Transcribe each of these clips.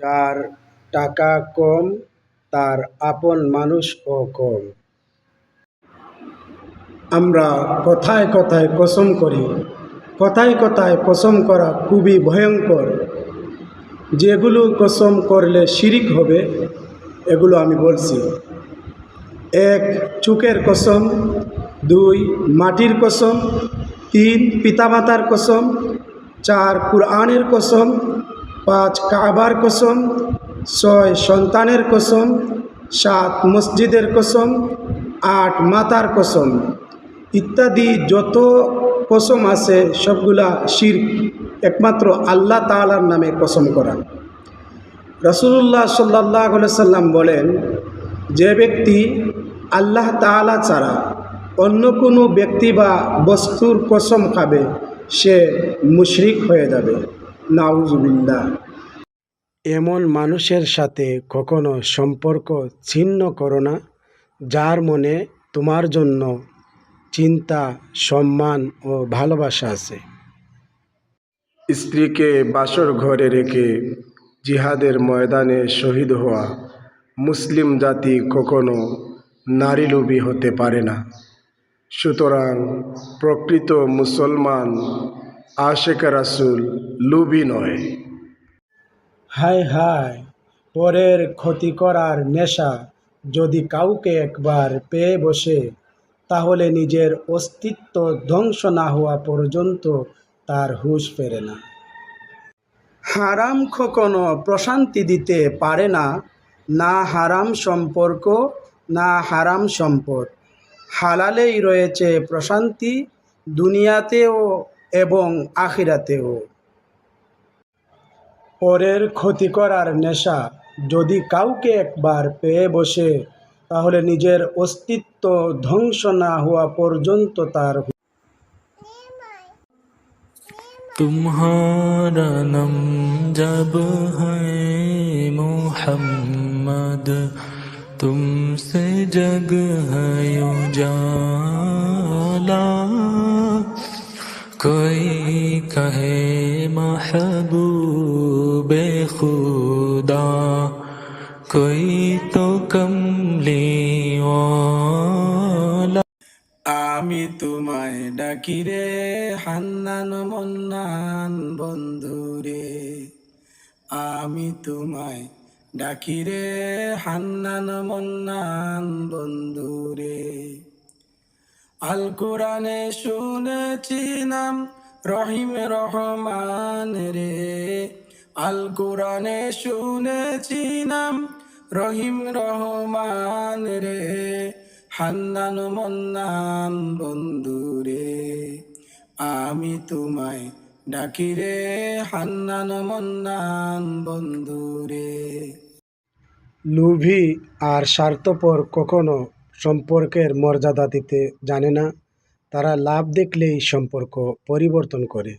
যার টাকা কম, তার আপন মানুষও কম। আমরা কথায় কথায় কসম করি, কথায় কথায় কসম করা খুবই ভয়ঙ্কর। যেগুলো কসম করলে শিরিক হবে, এগুলো আমি বলছি। এক চুকের কসম। দুই, মাটির কসম। তিন, পিতামাতার কসম। চার, কুরআনের কসম। পাঁচ কাবার কসম, ছয় সন্তানের কসম, সাত মসজিদের কসম, আট মাতার কসম। ইত্যাদি যত কসম আছে, সবগুলা শির একমাত্র আল্লাহ তাআলার নামে কসম করা। রসুল্লাহ সাল্লাহ সাল্লাম বলেন, যে ব্যক্তি আল্লাহ তাআলা ছাড়া অন্য কোনো ব্যক্তি বা বস্তুর কসম খাবে, সে মুশরিক হয়ে যাবে। নাউজুবিল্লাহ। এমন মানুষের সাথে কখনো সম্পর্ক ছিন্ন করো না যার মনে তোমার জন্য চিন্তা সম্মান ও ভালোবাসা আছে। স্ত্রীকে বাসর ঘরে রেখে জিহাদের ময়দানে শহীদ হওয়া মুসলিম জাতি কখনো নারীলোভী হতে পারে না। সুতরাং প্রকৃত মুসলমান আশেক রাসুল লুবি নয়। হায় হায়, পরের ক্ষতি করার নেশা যদি কাউকে একবার পেয়ে বসে, তাহলে নিজের অস্তিত্ব ধ্বংস না হওয়া পর্যন্ত তার হুঁশ ফেরে না। হারাম কখনো প্রশান্তি দিতে পারে না না হারাম সম্পর্ক, না হারাম সম্পদ। হালালেই রয়েছে প্রশান্তি, দুনিয়াতেও এবং আখিরাতেও। পরের ক্ষতি করার নেশা যদি কাউকে একবার পেয়ে বসে, তাহলে নিজের অস্তিত্ব ধ্বংস না হওয়া পর্যন্ত তার তুমহারা নম জব হোহাম্মদ মোহাম্মদ, তুমসে জগ হ্যায় জালা کوئی کہے محبوب خدا کوئی تو کملی والا আমি তোমায় ডাকি রে, হান্নান মন্নান বন্ধুরে আমি তোমায় ডাকি রে, হান্নান মন্নান বন্ধুরে আল কোরআনে শুনেছি নাম রহিম রহমান রে। আল কোরআনে শুনেছি নাম রহিম রহমান রে। হান্নান মন্নান বন্ধু রে। আমি তোমায় ডাকি রে হান্নান মন্নান বন্ধুরে লোভী আর স্বার্থপর কখনো সম্পর্কের মর্যাদা দিতে জানে না, তারা লাভ দেখলেই সম্পর্ক পরিবর্তন করে।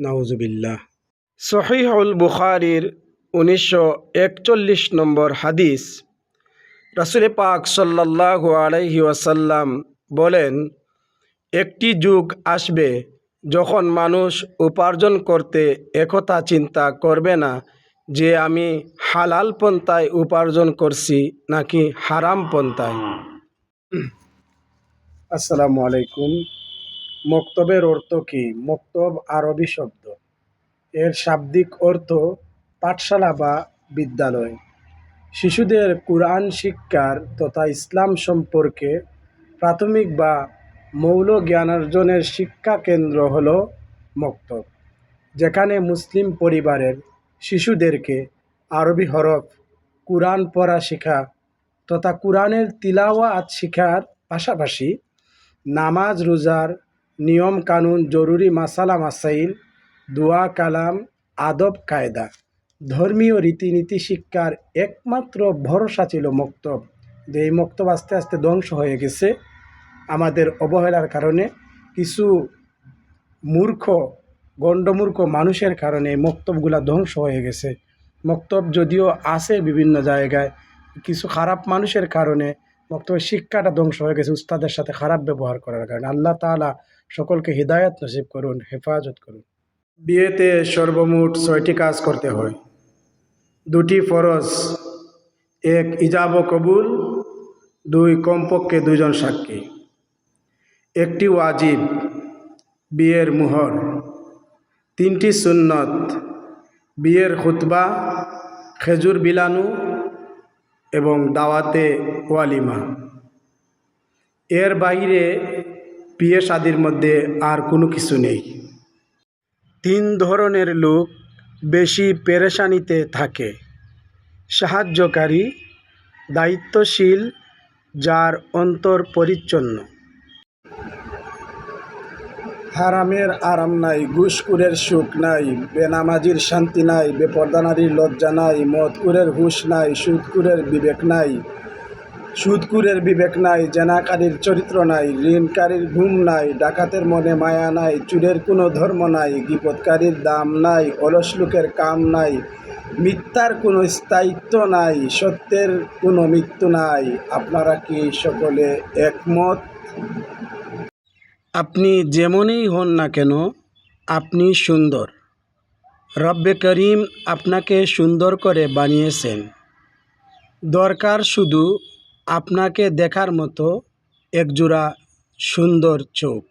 নাউজুবিল্লাহ। সহিহুল বুখারির উনিশশো একচল্লিশ নম্বর হাদিস। রাসুল পাক সাল্লাহ ওয়াসাল্লাম বলেন, একটি যুগ আসবে যখন মানুষ উপার্জন করতে একতা চিন্তা করবে না যে আমি হালাল পন্থায় উপার্জন করছি নাকি হারাম পন্থায়? আসসালামু আলাইকুম। মক্তবের অর্থ কি? মক্তব আরবি শব্দ। এর শাব্দিক অর্থ পাঠশালা বা বিদ্যালয়। শিশুদের কোরআন শিক্ষার তথা ইসলাম সম্পর্কে প্রাথমিক বা মৌল জ্ঞানার্জনের শিক্ষা কেন্দ্র হল মক্তব, যেখানে মুসলিম পরিবারের শিশুদেরকে আরবি হরফ, কোরআন পড়া শেখা তথা কোরআনের তিলাওয়াত শেখার পাশাপাশি নামাজ, রোজার নিয়ম কানুন, জরুরি মাসালা, মাসাইল, দোয়া, কালাম, আদব, কায়দা ধর্মীয় রীতিনীতি শিক্ষার একমাত্র ভরসা ছিল মক্তব। যে এই মক্তব আস্তে আস্তে ধ্বংস হয়ে গেছে। আমাদের অবহেলার কারণে কিছু মূর্খ গণ্ডমূর্খ মানুষের কারণে মক্তবগুলা ধ্বংস হয়ে গেছে। মক্তব যদিও আছে বিভিন্ন জায়গায়, কিছু খারাপ মানুষের কারণে মক্তবের শিক্ষাটা ধ্বংস হয়ে গেছে উস্তাদের সাথে খারাপ ব্যবহার করার কারণে। আল্লাহ তাআলা সকলকে হৃদায়ত নসিব করুন, হেফাজত করুন। বিয়েতে সর্বমোট ছয়টি কাজ করতে হয়। দুটি ফরজ, এক ইজাব কবুল, দুই কমপক্ষে দুজন সাক্ষী। একটি ওয়াজিব, বিয়ের মুহর। তিনটি সুন্নত। বিয়ের খুতবা, খেজুর বিলানু এবং দাওয়াতে ওয়ালিমা। এর বাইরে বিয়ে শাদির মধ্যে আর কোনো কিছু নেই। তিন ধরনের লোক বেশি পেরেশানিতে থাকে। সাহায্যকারী, দায়িত্বশীল, যার অন্তর পরিচ্ছন্ন। হারামের আরাম নাই ঘুষকুরের সুখ নাই, বেনামাজির শান্তি নাই, বেপর্দানারির লজ্জা নাই মদকুরের হুশ নাই সুদকুরের বিবেক নাই। সুদকুরের বিবেক নাই, জেনাকারীর চরিত্র নাই, ঋণকারীর ঘুম নাই, ডাকাতের মনে মায়া নাই, চুরের কোনো ধর্ম নাই বিপদকারীর দাম নাই, অলস লোকের কাম নাই, মিথ্যার কোনো স্থায়িত্ব নাই, সত্যের কোনো মৃত্যু নাই। আপনারা কি সকলে একমত? আপনি যেমনই হন না কেন, আপনি সুন্দর। রব্বে করিম আপনাকে সুন্দর করে বানিয়েছেন। দরকার শুধু আপনাকে দেখার মতো একজোড়া সুন্দর চোখ।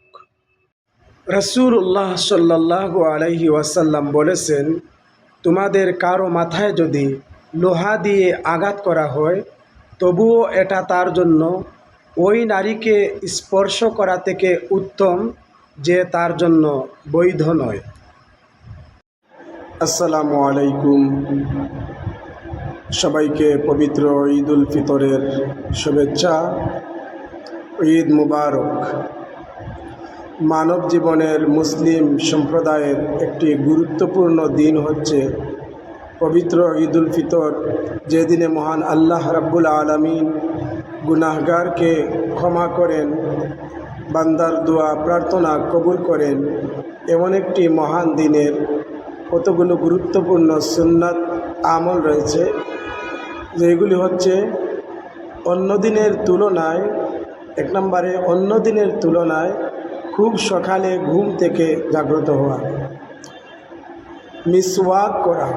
রসুল্লাহ সাল্লাহ আলাইহি ওয়াসাল্লাম বলেছেন, তোমাদের কারও মাথায় যদি লোহা দিয়ে আঘাত করা হয়, তবুও এটা তার জন্য ওই নারীকে স্পর্শ করা থেকে উত্তম যে তার জন্য বৈধ নয়। আসসালামু আলাইকুম। সবাইকে পবিত্র ঈদ উল ফিতরের শুভেচ্ছা, ঈদ মুবারক। মানব জীবনের মুসলিম সম্প্রদায়ের একটি গুরুত্বপূর্ণ দিন হচ্ছে পবিত্র ঈদ উল ফিতর, যেদিনে মহান আল্লাহ রাব্বুল আলমিন গুনাহগারকে ক্ষমা করেন, বান্দার দোয়া প্রার্থনা কবুল করেন। এমন একটি মহান দিনের কতগুলো গুরুত্বপূর্ণ সুন্নাত আমল রয়েছে, যেগুলি হচ্ছে অন্য দিনের তুলনায়, এক নম্বরে অন্য দিনের তুলনায় খুব সকালে ঘুম থেকে জাগ্রত হওয়া। মিসওয়াক করা,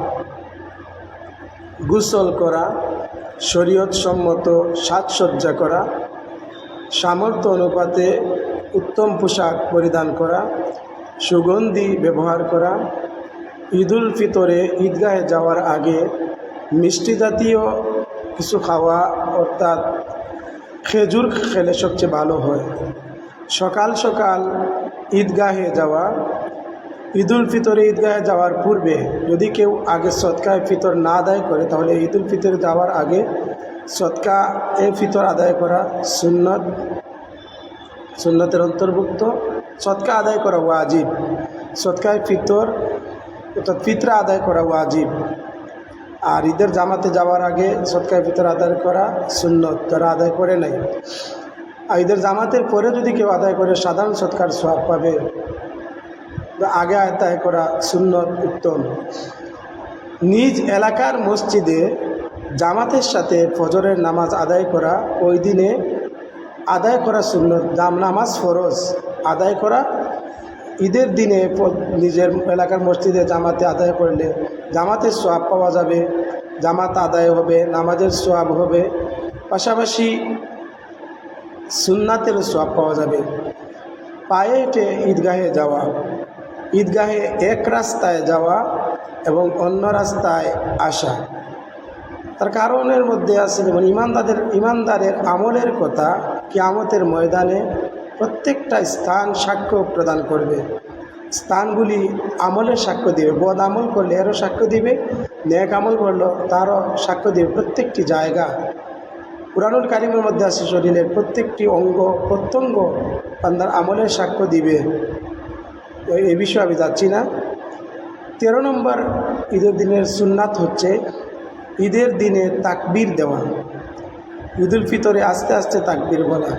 গোসল করা শরীয়ত সম্মত সাজসজ্জা করা, সামর্থ্য অনুপাতে উত্তম পোশাক পরিধান করা, সুগন্ধি ব্যবহার করা, ঈদুল ফিতরে ঈদগাহে যাওয়ার আগে মিষ্টি জাতীয় কিছু খাওয়া, অর্থাৎ খেজুর খেলে সবচেয়ে ভালো হয়। সকাল সকাল ঈদগাহে যাওয়া ঈদুল ফিতরে ঈদগাহে যাওয়ার পূর্বে যদি কেউ আগে সৎকায় ফিতর না আদায় করে, তাহলে ঈদুল ফিতরে যাওয়ার আগে সৎকা এ ফিতর আদায় করা সুন্নত, সুন্নতের অন্তর্ভুক্ত। সৎকা আদায় করা ওয়াজিব। সৎকায় ফিতর, অর্থাৎ ফিতরা আদায় করা ওয়াজিব। আর ঈদের জামাতে যাওয়ার আগে সৎকায় ফিতর আদায় করা সুন্নত, যারা আদায় করে নাই। আর ঈদের জামাতের পরে যদি কেউ আদায় করে, সাধারণ সৎকার সব পাবে। আগে আদায় করা সুন্নত উত্তম। নিজ এলাকার মসজিদে জামাতের সাথে ফজরের নামাজ আদায় করা, ওই দিনে আদায় করা সুন্নত জাম নামাজ ফরজ, আদায় করা। ঈদের দিনে নিজের এলাকার মসজিদে জামাতে আদায় করলে জামাতের সোয়াব পাওয়া যাবে, জামাত আদায় হবে, নামাজের সোয়াব হবে। পাশাপাশি সুন্নাতেরও সোয়াব পাওয়া যাবে। পায়ে হেঁটে ঈদগাহে যাওয়া। ঈদগাহে এক রাস্তায় যাওয়া এবং অন্য রাস্তায় আসা। তার কারণের মধ্যে আছে যেমন ইমানদারের ইমানদারের আমলের কথা কিয়ামতের ময়দানে প্রত্যেকটা স্থান সাক্ষ্য প্রদান করবে। স্থানগুলি আমলের সাক্ষ্য দিবে। বদ আমল করলে এরও সাক্ষ্য দিবে, নেক আমল করল তারও সাক্ষ্য দিবে প্রত্যেকটি জায়গা। পুরানুল কারিমের মধ্যে আছে শরীরের প্রত্যেকটি অঙ্গ প্রত্যঙ্গ আমলের সাক্ষ্য দিবে। এই বিষয়ে আমি যাচ্ছি না। তেরো নম্বর ঈদের দিনের সুন্নাত হচ্ছে ঈদের দিনে তাকবীর দেওয়া। ঈদুল ফিতরে আস্তে আস্তে তাকবীর বলা।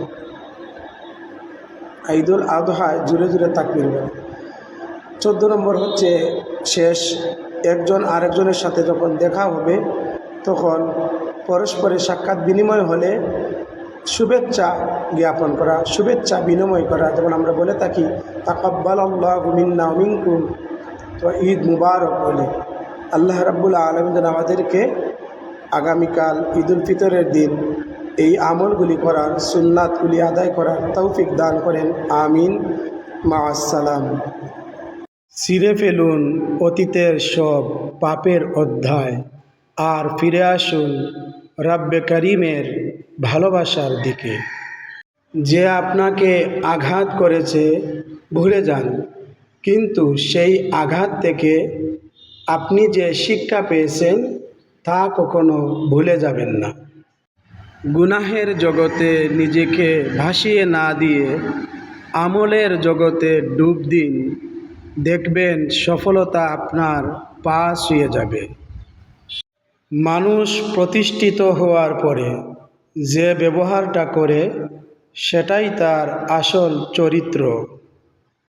ঈদুল আদহায় জুড়ে জুড়ে তাকবীর বলা। চোদ্দ নম্বর হচ্ছে শেষ। একজন আরেকজনের সাথে যখন দেখা হবে, তখন পরস্পরের সাক্ষাৎ বিনিময় হলে শুভেচ্ছা জ্ঞাপন করা, শুভেচ্ছা বিনিময় করা। যেমন আমরা বলে থাকি তাকাব্বাল আল্লাহ মিন্না মিনকুম। তো ঈদ মুবারক বলে। আল্লাহ রাব্বুল আলম যেন আমাদেরকে আগামীকাল ঈদুল ফিতরের দিন এই আমলগুলি করার, সুন্নাতগুলি আদায় করার তৌফিক দান করেন। আমিন। মা আসসালাম ছিঁড়ে ফেলুন অতীতের সব পাপের অধ্যায়। আর ফিরে আসুন রাব্বে করিমের ভালোবাসার দিকে। যে আপনাকে আঘাত করেছে, ভুলে যান। কিন্তু সেই আঘাত থেকে আপনি যে শিক্ষা পেয়েছেন, তা কখনো ভুলে যাবেন না। গুনাহের জগতে নিজেকে ভাসিয়ে না দিয়ে আমলের জগতে ডুব দিন। দেখবেন সফলতা আপনার পা শুয়ে যাবে। মানুষ প্রতিষ্ঠিত হওয়ার পরে যে ব্যবহারটা করে সেটাই তার আসল চরিত্র।